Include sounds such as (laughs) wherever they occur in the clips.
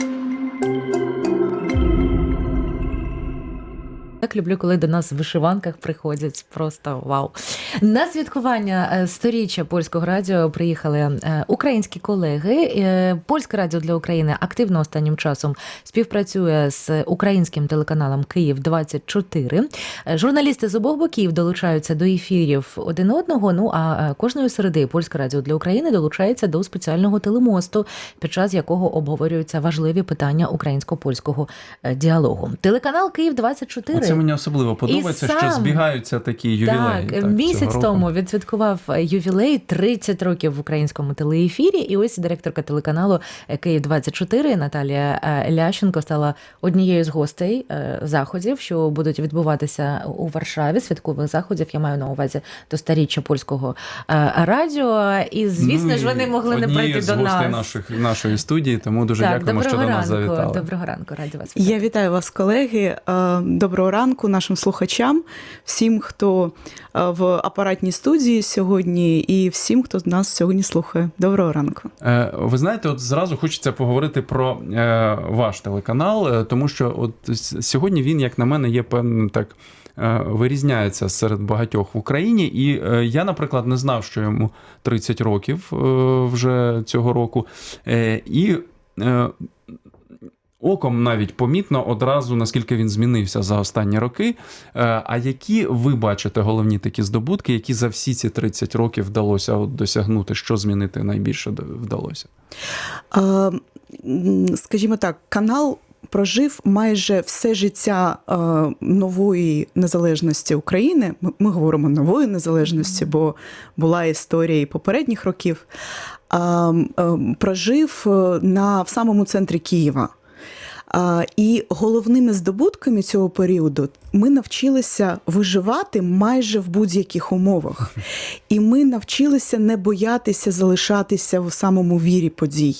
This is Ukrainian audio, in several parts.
Thank you. Так люблю, коли до нас в вишиванках приходять. Просто вау. На святкування е, сторіччя польського радіо приїхали е, українські колеги. Е, Польське радіо для України активно останнім часом співпрацює з українським телеканалом Київ 24 Журналісти з обох боків долучаються до ефірів один одного. Ну а кожної середи Польське радіо для України долучається до спеціального телемосту, під час якого обговорюються важливі питання українсько-польського діалогу. Телеканал Київ 24 Це мені особливо подобається, сам- що збігаються такі ювілеї. Так, місяць цього року. тому відсвяткував ювілей 30 років в українському телеефірі. І ось директорка телеканалу Київ 24 Наталія е, Лященко стала однією з гостей е, заходів, що будуть відбуватися у Варшаві. Святкових заходів я маю на увазі до старіччя польського е, радіо. І звісно Ну, ж, вони могли не прийти з до гостей нас. наших нашої студії, тому дуже так, дякуємо, що доброго до нас ранку. завітали. Доброго ранку, раді вас вітати. Я вітаю вас, колеги. Е, Доброго ранку нашим слухачам, всім, хто е, в апаратній студії сьогодні, і всім, хто нас сьогодні слухає. Доброго ранку. Е, Ви знаєте, от зразу хочеться поговорити про е, ваш телеканал, тому що от сьогодні він, як на мене, є певним так. Вирізняється серед багатьох в Україні, і я, наприклад, не знав, що йому 30 років вже цього року. І оком навіть помітно одразу, наскільки він змінився за останні роки. Е, А які ви бачите головні такі здобутки, які за всі ці 30 років вдалося досягнути? Що змінити найбільше вдалося? Е, Скажімо так, канал. Прожив майже все життя е, нової незалежності України. Ми, ми говоримо нової незалежності, бо була історія і попередніх років. А, е, прожив е, на в самому центрі Києва. І головними здобутками цього періоду ми навчилися виживати майже в будь-яких умовах. І ми навчилися не боятися залишатися в самому вірі подій.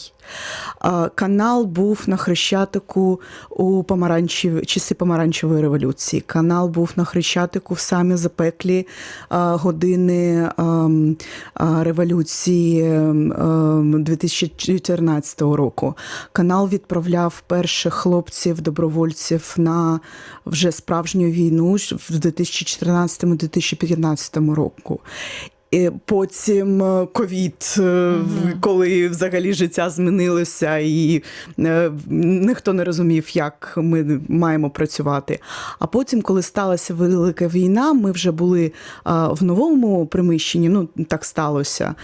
Канал був на Хрещатику у помаранчев... часи помаранчевої революції. Канал був на Хрещатику в самі запеклі години революції ем, 2014 року. Канал відправляв перших хлопців, добровольців на вже справжню війну в 2014-2015 року. І Потім е, ковід, е, коли взагалі життя змінилося, і е, ніхто не розумів, як ми маємо працювати. А потім, коли сталася велика війна, ми вже були в новому приміщенні. Ну так сталося.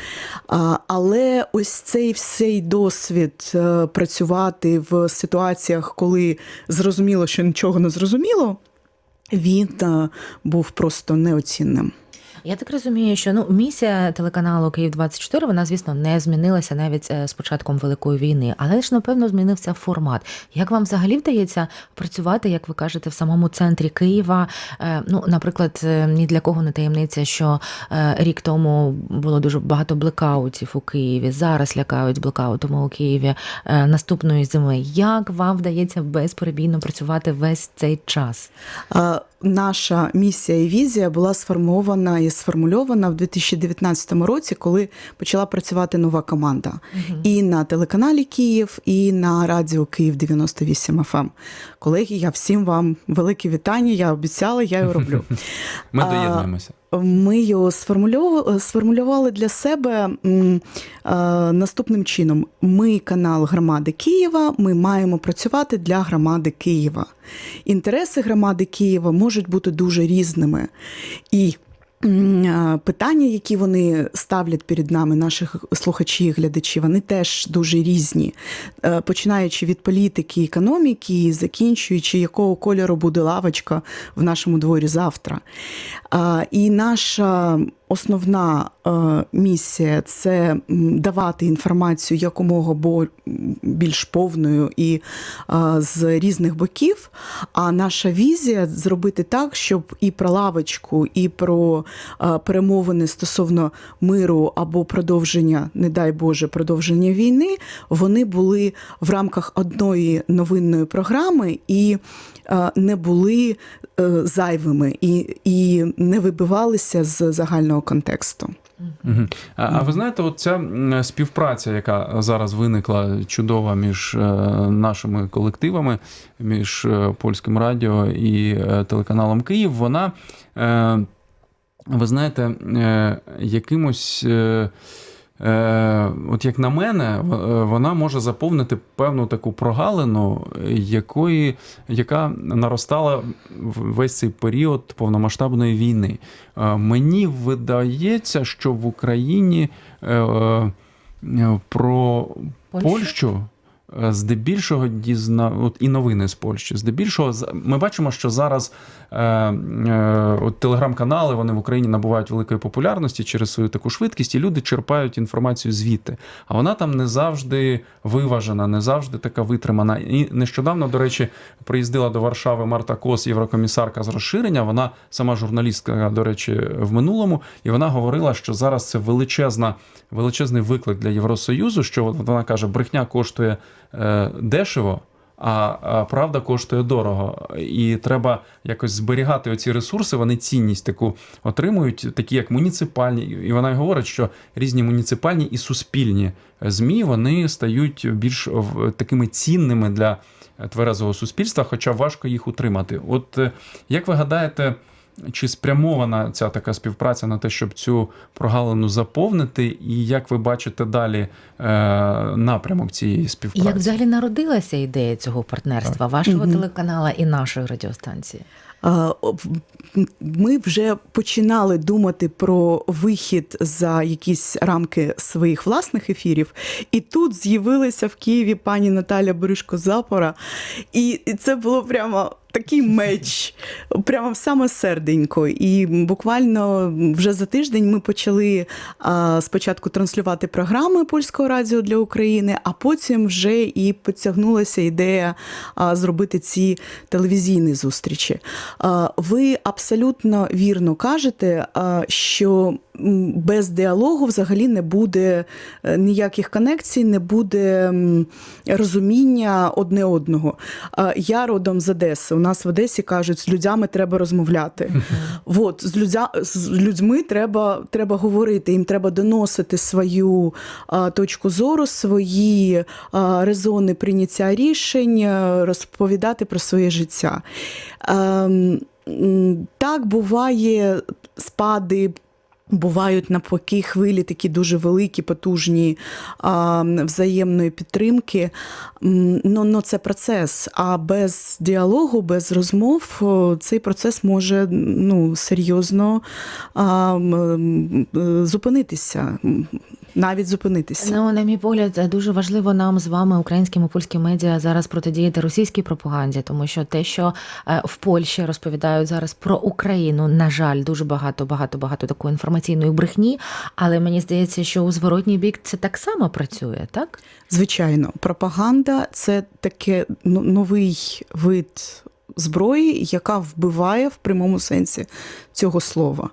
Але ось цей всей досвід працювати в ситуаціях, коли зрозуміло, що нічого не зрозуміло, він був просто неоцінним. Я так розумію, що ну місія телеканалу Київ 24 вона, звісно, не змінилася навіть е, з початком великої війни, але ж напевно змінився формат. Як вам взагалі вдається працювати, як ви кажете, в самому центрі Києва? Е, Ну, наприклад, е, ні для кого не таємниця, що рік тому було дуже багато блекаутів у Києві. Зараз лякають блекаутами у Києві наступної зими. Як вам вдається безперебійно працювати весь цей час? Наша місія і візія була сформована і сформульована в 2019 році, коли почала працювати нова команда. І на телеканалі Київ, і на радіо Київ 98 FM. Ем. Колеги, я всім вам велике вітання. Я обіцяла, я його роблю. (laughs) Ми доєднуємося. Ми його сформулювали для себе е, наступним чином: ми канал громади Києва, ми маємо працювати для громади Києва. Інтереси громади Києва можуть бути дуже різними. І питання, які вони ставлять перед нами, наших слухачів, глядачів, вони теж дуже різні. Е, Починаючи від політики, економіки, і закінчуючи, якого кольору буде лавочка в нашому дворі завтра. І наша основна е, місія це давати інформацію якомога більш повною і е, з різних боків. А наша візія зробити так, щоб і про лавочку, і про е, перемовини стосовно миру або продовження, не дай Боже, продовження війни, вони були в рамках одної новинної програми і не були зайвими і, і не вибивалися з загального контексту. Мгм. А, а ви знаєте, от ця співпраця, яка зараз виникла чудова між е, нашими колективами, між е, польським радіо і е, телеканалом Київ, вона, ви знаєте, якимось. Е, от як на мене, е, вона може заповнити певну таку прогалину, якої, яка наростала весь цей період повномасштабної війни. Е, Мені видається, що в Україні про Польщу? Польщу. Е, Здебільшого дізна от і новини з Польщі. Здебільшого ми бачимо, що зараз е, е, от телеграм-канали вони в Україні набувають великої популярності через свою таку швидкість, і люди черпають інформацію звідти. А вона там не завжди виважена, не завжди така витримана. І нещодавно, до речі, приїздила до Варшави Марта Кос, єврокомісарка з розширення. Вона сама журналістка, до речі, в минулому, і вона говорила, що зараз це величезна, величезний виклик для Євросоюзу. Що вона каже, брехня коштує дешево. А, а правда коштує дорого, і треба якось зберігати оці ресурси. Вони цінність таку отримують, такі як муніципальні. І вона й говорить, що різні муніципальні і суспільні змі вони стають більш такими цінними для тверезого суспільства, хоча важко їх утримати. От е, як ви гадаєте, чи спрямована ця така співпраця на те, щоб цю прогалину заповнити, і як ви бачите далі е, напрямок цієї співпраці? Як взагалі народилася ідея цього партнерства, вашого Мгм. телеканала і нашої радіостанції? Ми вже починали думати про вихід за якісь рамки своїх власних ефірів, і тут з'явилася в Києві пані Наталя Боришко Запора, і це було прямо. Такий меч, прямо в саме серденько. І буквально вже за тиждень ми почали а, спочатку транслювати програми польського радіо для України, а потім вже і підтягнулася ідея а, зробити ці телевізійні зустрічі. А, Ви абсолютно вірно кажете, а, що без діалогу взагалі не буде е, ніяких конекцій, не буде розуміння одне одного. Я родом з Одеси. У нас в Одесі кажуть, з людьми треба розмовляти. От, з, людя, з людьми треба, треба говорити, їм треба доносити свою точку зору, свої резони прийняття рішень, розповідати про своє життя. Ем, так буває спади. Бувають навпаки хвилі такі дуже великі, потужні а, взаємної підтримки. Ну, ну, це процес. А без діалогу, без розмов цей процес може ну, серйозно а, зупинитися, навіть зупинитися. Ну, на мій погляд, дуже важливо нам з вами, українським і польським медіа, зараз протидіяти російській пропаганді, тому що те, що е, в Польщі розповідають зараз про Україну, на жаль, дуже багато, багато, багато такої інформаційної брехні. Але мені здається, що у зворотній бік це так само працює, так? Звичайно, пропаганда це таке ну, новий вид зброї, яка вбиває в прямому сенсі цього слова.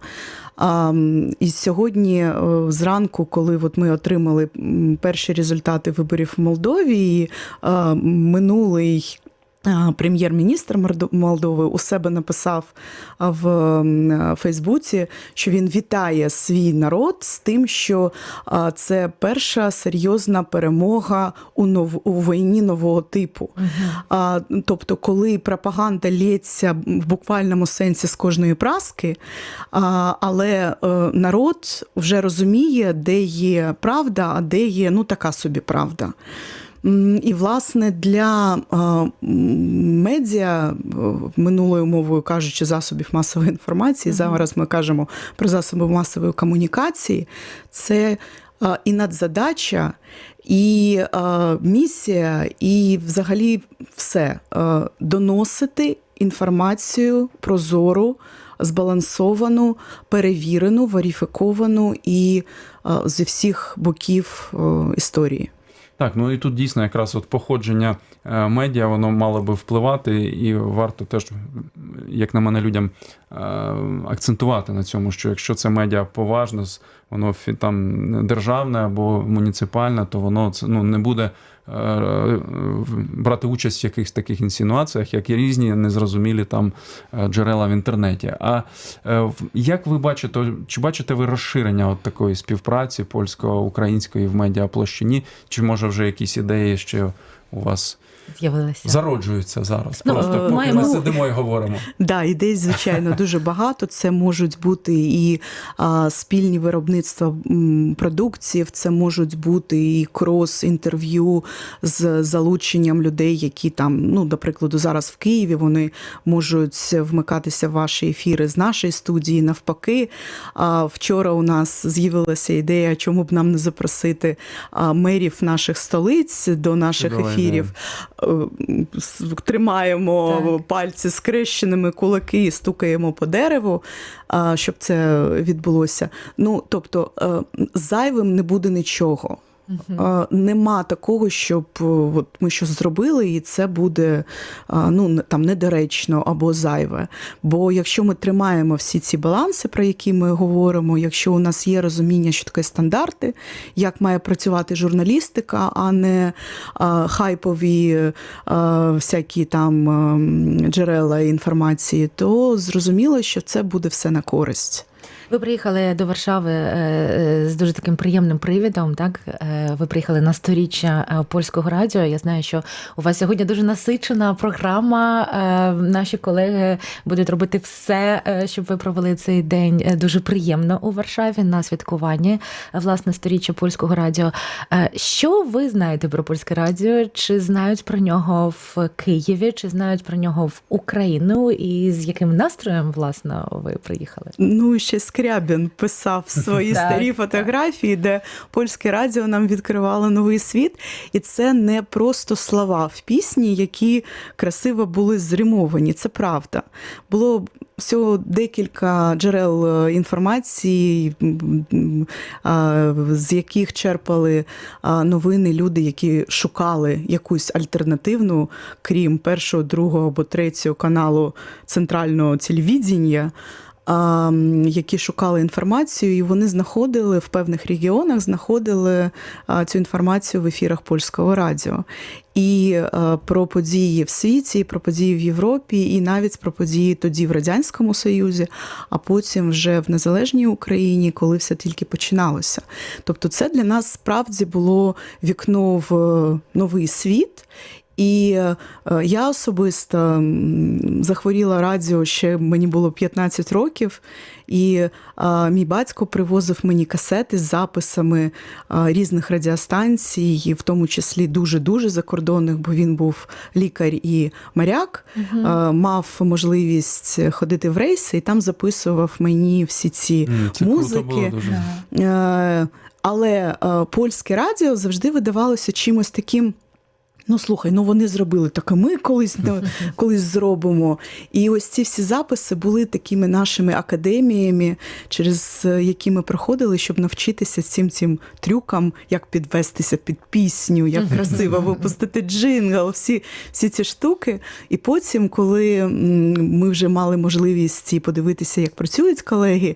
А, і сьогодні е, зранку, коли от ми отримали перші результати виборів в Молдові, і, е, минулий. Прем'єр-міністр Молдови у себе написав в Фейсбуці, що він вітає свій народ з тим, що це перша серйозна перемога у нов... у війні нового типу. Тобто, коли пропаганда лється в буквальному сенсі з кожної праски, але е, народ вже розуміє, де є правда, а де є ну така собі правда. І, власне, для медіа, е, минулою мовою кажучи, засобів масової інформації, зараз ми кажемо про засоби масової комунікації, це і надзадача, і місія, і взагалі все доносити інформацію прозору, збалансовану, перевірену, верифіковану і зі всіх боків е, історії. Так, ну і тут дійсно якраз от походження е, медіа, воно мало би впливати, і варто теж, як на мене, людям е, акцентувати на цьому, що якщо це медіа поважне, з- воно там державне або муніципальне, то воно це ну не буде брати участь в якихось таких інсинуаціях, як і різні незрозумілі там е, джерела в інтернеті. А е, як ви бачите, чи бачите ви розширення от такої співпраці польсько-української в медіаплощині? Чи може вже якісь ідеї ще у вас З'явилися. зароджуються зараз? Ну, Просто е, поки маємо- ми сидимо і говоримо. (laughs) Да, ідей, звичайно, дуже багато. Це можуть бути і а, спільні виробництва м, продуктів, це можуть бути і крос-інтерв'ю з залученням людей, які там, ну, до прикладу, зараз в Києві вони можуть вмикатися в ваші ефіри з нашої студії. Навпаки, а, вчора у нас з'явилася ідея, чому б нам не запросити а, мерів наших столиць до наших Чудова ефірів. С- Тримаємо Так. пальці скрещеними кулаки і стукаємо по дереву, щоб це відбулося. Ну, тобто, е, зайвим не буде нічого. Е, Нема такого, щоб е, от ми щось зробили, і це буде ну, там недоречно або зайве. Бо якщо ми тримаємо всі ці баланси, про які ми говоримо, якщо у нас є розуміння, що таке стандарти, як має працювати журналістика, а не хайпові всякі там е, джерела інформації, то зрозуміло, що це буде все на користь. Ви приїхали до Варшави е, е, з дуже таким приємним привідом. Так Е, ви приїхали на сторіччя польського радіо. Я знаю, що у вас сьогодні дуже насичена програма. Наші колеги будуть робити все, щоб ви провели цей день дуже приємно у Варшаві на святкуванні власне сторіччя польського радіо. Що ви знаєте про польське радіо? Чи знають про нього в Києві, чи знають про нього в Україну? І з яким настроєм власне ви приїхали? Ну, ще Скрябін писав (laughs) свої старі фотографії, де польське радіо нам відкривало новий світ. І це не просто слова в пісні, які красиво були зримовані. Це правда. Було всього декілька джерел е, інформації, з яких черпали новини люди, які шукали якусь альтернативну, крім першого, другого або третього каналу центрального телевідіння. Які шукали інформацію, і вони знаходили в певних регіонах, знаходили цю інформацію в ефірах польського радіо. І про події в світі, і про події в Європі, і навіть про події тоді в Радянському Союзі, а потім вже в незалежній Україні, коли все тільки починалося. Тобто, це для нас справді було вікно в е, новий світ. І е, я особисто захворіла радіо ще мені було 15 років, і е, мій батько привозив мені касети з записами е, різних радіостанцій, в тому числі дуже-дуже закордонних, бо він був лікар і моряк, е, мав можливість ходити в рейси, і там записував мені всі ці Це круто музики. було дуже. Але польське радіо завжди видавалося чимось таким. Ну, слухай, ну вони зробили так, і ми колись ну, (laughs) колись зробимо. І ось ці всі записи були такими нашими академіями, через е, які ми проходили, щоб навчитися цим цим трюкам, як підвестися під пісню, як красиво (laughs) випустити джингл, всі, всі ці штуки. І потім, коли ми вже мали можливість і подивитися, як працюють колеги,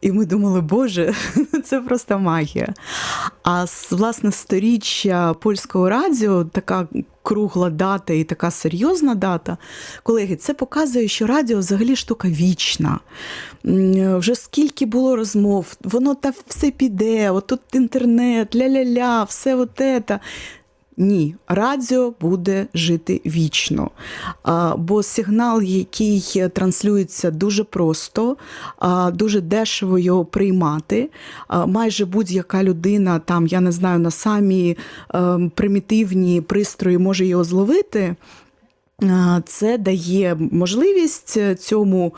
і ми думали, Боже, (laughs) це просто магія. А власне сторіччя польського радіо, така кругла дата і така серйозна дата. Колеги, це показує, що радіо взагалі штука вічна. Вже скільки було розмов, воно та все піде, отут інтернет, ля-ля-ля, все от це. Ні, радіо буде жити вічно. Бо сигнал, який транслюється дуже просто, дуже дешево його приймати. Майже будь-яка людина, там, я не знаю, на самі ем, примітивні пристрої може його зловити. Це дає можливість цьому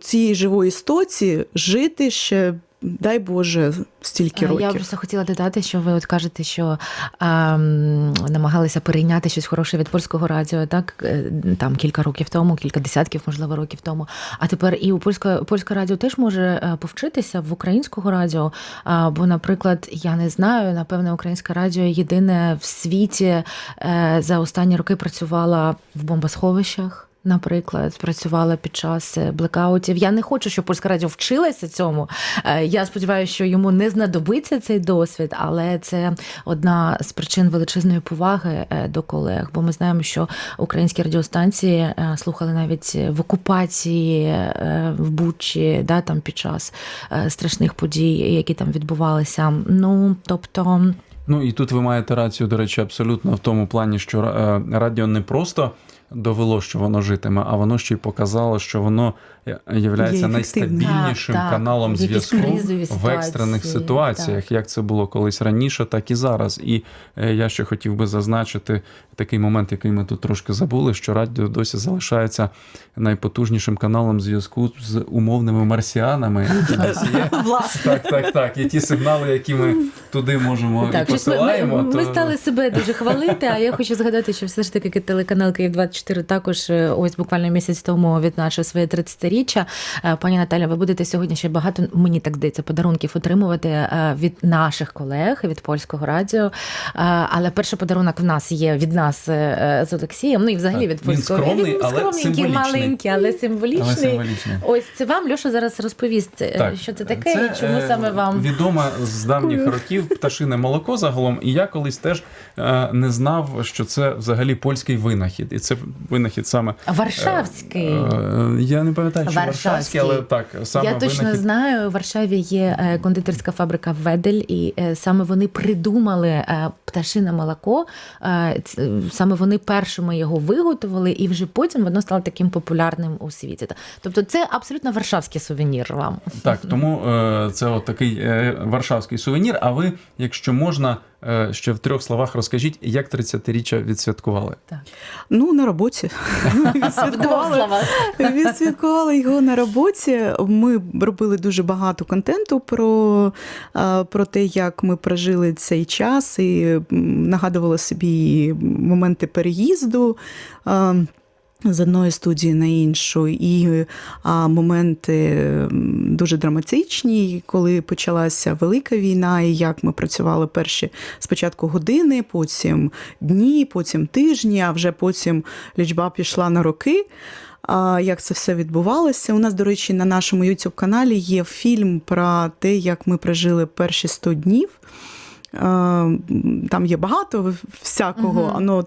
цій живої істоті жити ще, дай Боже, стільки Е, років. Я просто хотіла додати, що ви от кажете, що ем, намагалися перейняти щось хороше від польського радіо, так е, там кілька років тому, кілька десятків, можливо, років тому. А тепер і у польське польське радіо теж може е, повчитися в українського радіо. А, бо, наприклад, я не знаю, напевне, українське радіо єдине в світі за останні роки працювала в бомбосховищах. Наприклад, працювала під час е, блекаутів. Я не хочу, щоб польське радіо вчилося цьому. Е, Я сподіваюся, що йому не знадобиться цей досвід, але це одна з причин величезної поваги е, до колег. Бо ми знаємо, що українські радіостанції слухали навіть в окупації в Бучі, да, там під час страшних подій, які там відбувалися. Ну тобто. Ну і тут ви маєте рацію, до речі, абсолютно в тому плані, що радіо не просто довело, що воно житиме, а воно ще й показало, що воно є Є найстабільнішим Так, так. каналом зв'язку в екстрених ситуаціях, як це було колись раніше, так і зараз. І е, я ще хотів би зазначити такий момент, який ми тут трошки забули, що радіо досі залишається найпотужнішим каналом зв'язку з умовними марсіанами. (laughs) які є. Так, так, так. І ті сигнали, які ми туди можемо і Так, щось ми, ми, посилаємо. ми стали себе дуже хвалити. А я хочу згадати, що все ж таки телеканал Київ 24 також е, ось буквально місяць тому відзначив своє 30-річчя. Е, Пані Наталя, ви будете сьогодні ще багато, мені так здається, подарунків отримувати е, від наших колег від польського радіо. Але перший подарунок в нас є від нас з Олексієм. Ну і взагалі Так, від він польського скромний, Він але скромненький, символічний. маленький, але символічний. Але символічний. Ось це вам Льоша зараз розповість, е, що це таке і чому саме вам. відоме з давніх років пташине молоко загалом. І я колись теж е, не знав, що це взагалі польський винахід. І це винахід саме Варшавський. Е, Я не пам'ятаю, що Варшавський. варшавський, але так саме Я точно винахід. знаю, у Варшаві є е, кондитерська фабрика Ведель, і е, саме вони придумали е, пташине молоко. е, Саме вони першими його виготовили, і вже потім воно стало таким популярним у світі. Тобто, це абсолютно варшавський сувенір вам. Так, тому е, це от такий е, варшавський сувенір. А ви, якщо можна, е, ще в трьох словах розкажіть, як 30-річчя відсвяткували? Ну, на роботі. Відсвяткували. Відсвяткували його на роботі. Ми робили дуже багато контенту про, е, про те, як ми прожили цей час, і нагадували собі моменти переїзду. З одної студії на іншу, і а, моменти дуже драматичні, коли почалася велика війна, і як ми працювали перші спочатку години, потім дні, потім тижні, а вже потім лічба пішла на роки. А, Як це все відбувалося? У нас, до речі, на нашому youtube каналі є фільм про те, як ми прожили перші 100 днів. А, Там є багато всякого, але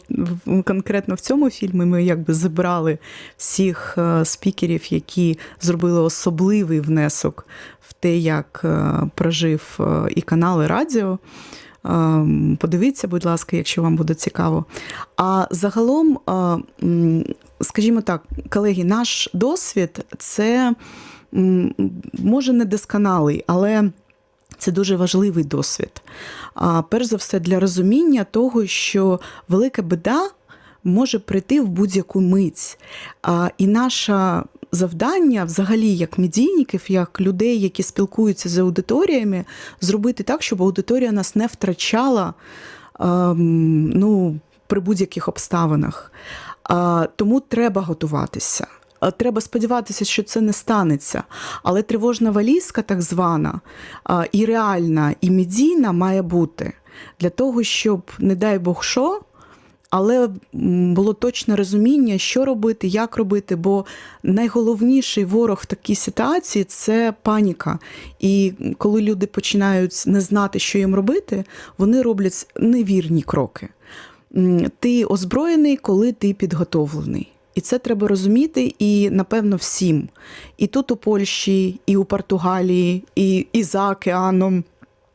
конкретно в цьому фільмі ми якби зібрали всіх е, спікерів, які зробили особливий внесок в те, як е, прожив е, і канал, і радіо. Подивіться, будь ласка, якщо вам буде цікаво. А загалом, е, скажімо так, колеги, наш досвід це може не досконалий, але це дуже важливий досвід. А, Перш за все, для розуміння того, що велика біда може прийти в будь-яку мить. А, І наше завдання, взагалі, як медійників, як людей, які спілкуються з аудиторіями, зробити так, щоб аудиторія нас не втрачала ем, ну, при будь-яких обставинах. А, Тому треба готуватися. А, Треба сподіватися, що це не станеться. Але тривожна валізка, так звана, і реальна, і медійна має бути для того, щоб, не дай Бог, що. Але було точне розуміння, що робити, як робити, бо найголовніший ворог в такій ситуації це паніка. І коли люди починають не знати, що їм робити, вони роблять невірні кроки. Ти озброєний, коли ти підготовлений. І це треба розуміти, і напевно всім. І тут у Польщі, і у Португалії, і, і за океаном,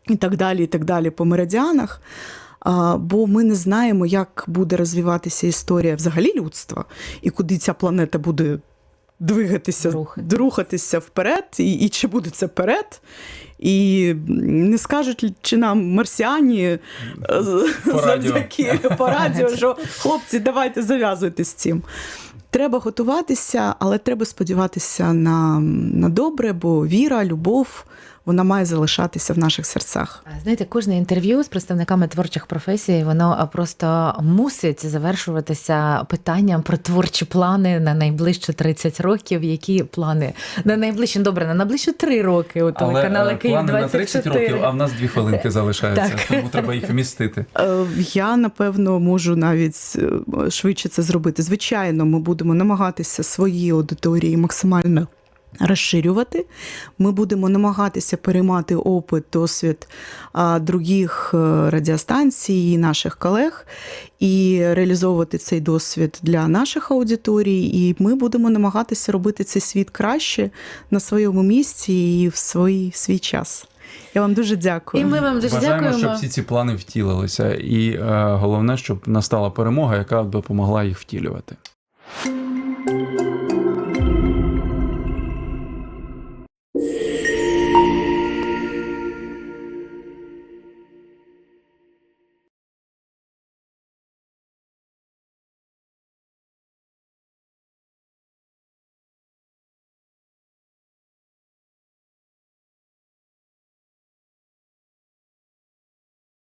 і так далі, і так далі по меридіанах. А, Бо ми не знаємо, як буде розвиватися історія взагалі людства, і куди ця планета буде двигатися, Рухати. рухатися вперед, і, і чи буде це вперед. І не скажуть, чи нам марсіані По радіо. завдяки по радіо, (laughs) що хлопці, давайте зав'язуйте з цим. Треба готуватися, але треба сподіватися на, на добре, бо віра, любов, вона має залишатися в наших серцях. Знаєте, кожне інтерв'ю з представниками творчих професій, воно просто мусить завершуватися питанням про творчі плани на найближчі 30 років. Які плани на найближчі добре, на найближчі 3 роки у телеканалу е, Київ плани на 30 24. років, а в нас дві хвилинки (laughs) залишаються, Так. тому треба їх вмістити. Е, Я напевно можу навіть е, швидше це зробити. Звичайно, ми будемо намагатися свої аудиторії максимально розширювати. Ми будемо намагатися переймати опит, досвід других е, радіостанцій і наших колег і реалізовувати цей досвід для наших аудиторій. І ми будемо намагатися робити цей світ краще на своєму місці і в свій, свій час. Я вам дуже дякую. І ми вам дуже Бажаємо, дякуємо. щоб всі ці плани втілилися. І е, головне, щоб настала перемога, яка допомогла їх втілювати.